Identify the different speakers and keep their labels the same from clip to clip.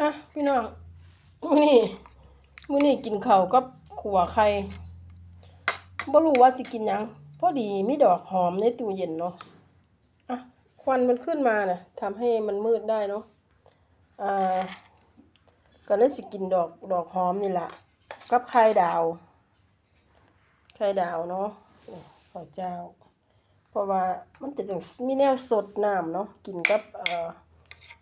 Speaker 1: อะพี่น้องมื้อนี้มื้อนี้กินข้าวกับขัวไข่บ่รู้ว่าสิกินหยังพอดีมีดอกหอมในตู้เย็นเนาะอะควันมันขึ้นมาน่ะทำให้มันมืดได้เนาะอ่าก็เลยสิกินดอกดอกหอมนี่แหละกับไข่ดาวไข่ดาวเนาะข้าวเจ้า เพราะว่ามันจะจังมีแนวสดน้ำเนาะกินกับเอ่อ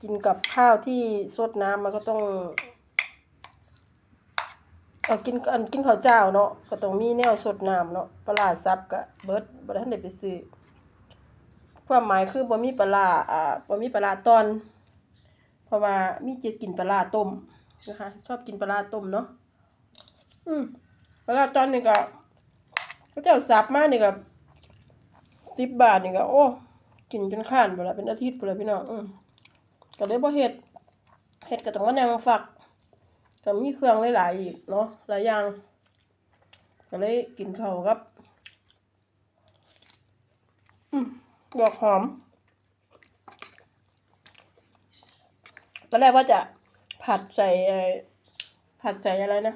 Speaker 1: กินกับข้าวที่สดน้ำมันก็ต้องเอากินอันกินข้าวเจ้าเนาะก็ต้องมีแนวสดน้ำเนาะปลาซับกะเบิร์ดบ่ได้ทันได้ไปซื้อความหมายคือบ่มีปลาอ่าบ่มีปลาตอน เพราะว่ามีเจิตกินปลาต้มนะคะ ชอบกินปลาต้มเนาะอืมปลาตอนนี่ก็เขาเจ้าซับมานี่ก็10บบาทนี่ก็โอ้กินจนข้านไปล้วเป็นอาทิตย์ไปล้วพี่น้องอืม ก็เลยบ่เฮ็ดเฮ็ดก็ต้องมานั่งฝักก็มีเครื่องหลายๆอีกเนาะหลายอย่าง ก็เลยกินข้าวกับอืมดอกหอมตอนแรกว่าจะผัดใส่ผัดใส่อะไรนะ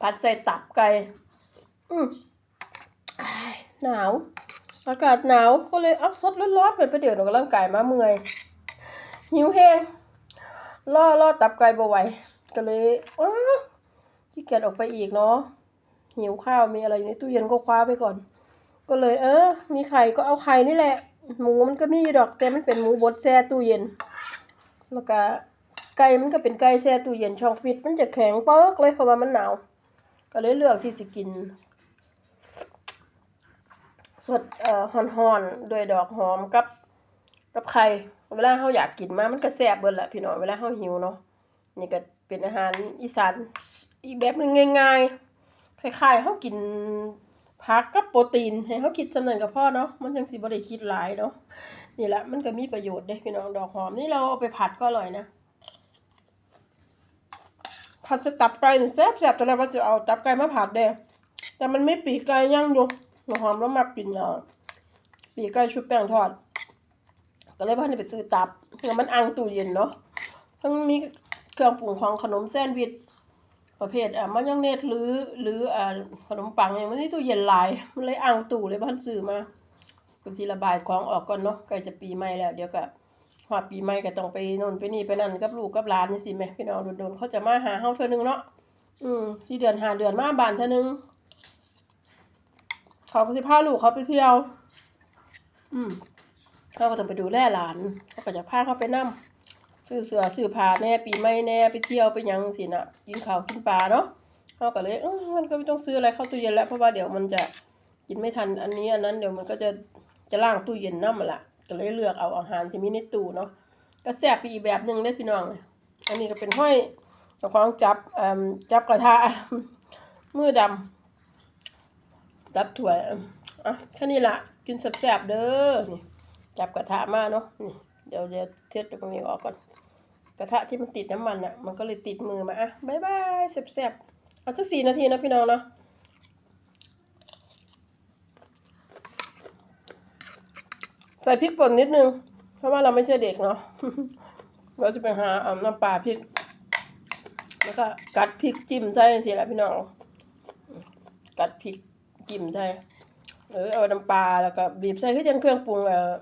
Speaker 1: ผัดใส่ตับไก่ อืมหนาว อากาศหนาวก็เลยเอาสดร้อนๆไปประเดี๋ยวหนูกำลังกายมาเมื่อยหิวแห้งล่อล่อตับไก่บ่ไหวก็เลยอ้าขี้เกียจออกไปอีกเนาะหิวข้าวมีอะไรอยู่ในตู้เย็นก็คว้าไปก่อน ก็เลย เออ มีไข่ก็เอาไข่นี่แหละ หมูมันก็มีอยู่ดอกแต่มันเป็นหมูบดแช่ตู้เย็น แล้วก็ไก่มันก็เป็นไก่แช่ตู้เย็นช่องฟิตมันจะแข็งเปิกเลยเพราะว่ามันหนาว ก็เลยเลือกที่สิกิน สดเอ่อฮอนๆด้วยดอกหอมกับ กับไข่เวลาเฮาอยากกินมามันก็แซ่บเบิดแหละพี่น้องเวลาเฮาหิวเนาะนี่ก็เป็นอาหารอีสานอีกแบบหนึงง่ายๆคล้ายๆเฮากินผักกับโปรตีนให้เฮาคิดจำนั้นก็พอเนาะมันจังสิบ่ได้คิดหลายเนาะนี่แหละมันก็มีประโยชน์เด้พี่น้องดอกหอมนี่เราเอาไปผัดก็อร่อยนะผัดสตับไก่นี่แซ่บๆตอนแรกว่าจะเอาตับไก่มาผัดเด้แต่มันไม่ปีกไก่ย่างอยู่ หัวหอมแล้วมากกินอะปีกไก่ชุบแป้งทอด ก็เลยพ่อนี่ไปซื้อตับเพื่อมันอังตู้เย็นเนาะทั้งมีเครื่องปรุงของขนมแซนด์วิชประเภทอะมายองเนสหรือหรืออ่าขนมปังอย่างมันนี่ตู้เย็นหลาย มันเลยอังตู้เลยบ้านซื้อมาก็สิระบายของออกก่อนเนาะใกล้จะปีใหม่แล้ว เดี๋ยวก็ฮอดปีใหม่ก็ต้องไปโน่นไปนี่ไปนั่นกับลูกกับหลานนี่สิแม่พี่น้องโดนๆเขาจะมาหาเฮาเทื่อนึงเนาะอืมสี่เดือนหาเดือนมาบานเทื่อนึง เขาก็สิพาลูกเขาไปเที่ยว อืมเขาก็ต้องไปดูแลหลานเขาก็จะพาเขาไปนั่ซื้อเสือซื้อผ้าแน่ปีใหม่แน่ไปเที่ยวไปหยังสินะกินข้าวกินปลาเนาะเขาก็เลยเออมันก็ไม่ต้องซื้ออะไรเข้าตู้เย็นแล้วเพราะว่าเดี๋ยวมันจะกินไม่ทันอันนี้อันนั้นเดี๋ยวมันก็จะจะล่างตู้เย็นน้ำมาละก็เลยเลือกเอาอาหารที่มีในตู้เนาะก็แซ่บไปอีกแบบหนึ่งเลยพี่น้องอันนี้ก็เป็นห้อยเจ้าของจับอ่าจับกระทะมือดำ ตับถั่วอะแค่นี้ละกินแซ่บๆเด้อนี่จับกระทะมาเนาะนี่เดี๋ยวจะเช็ดตรงนี้ออกก่อน กระทะที่มันติดน้ำมันอะ มันก็เลยติดมือมาอะบายบายแซ่บๆเอาสักสี่นาทีนะพี่น้องเนาะใส่พริกป่นนิดนึง เพราะว่าเราไม่ใช่เด็กเนาะเราจะไปหาเอาน้ำปลาพริก แล้วก็กัดพริกจิ้มใส่สิละพี่น้อง กัดพริก กิ่มใส่หรือเอาน้ำปลาแล้วก็บีบใส่คือจังเครื่องปรุงเอ่อ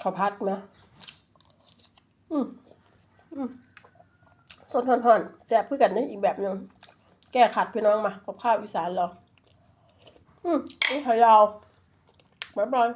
Speaker 1: ข้าวผัดนะอืมอืมสดห่อนๆแซ่บเพื่อกันนี่อีกแบบหนึ่งแก้ขัดพี่น้องมากับข้าวอีสานเราอืมนี่ขยาวบ๊ายบาย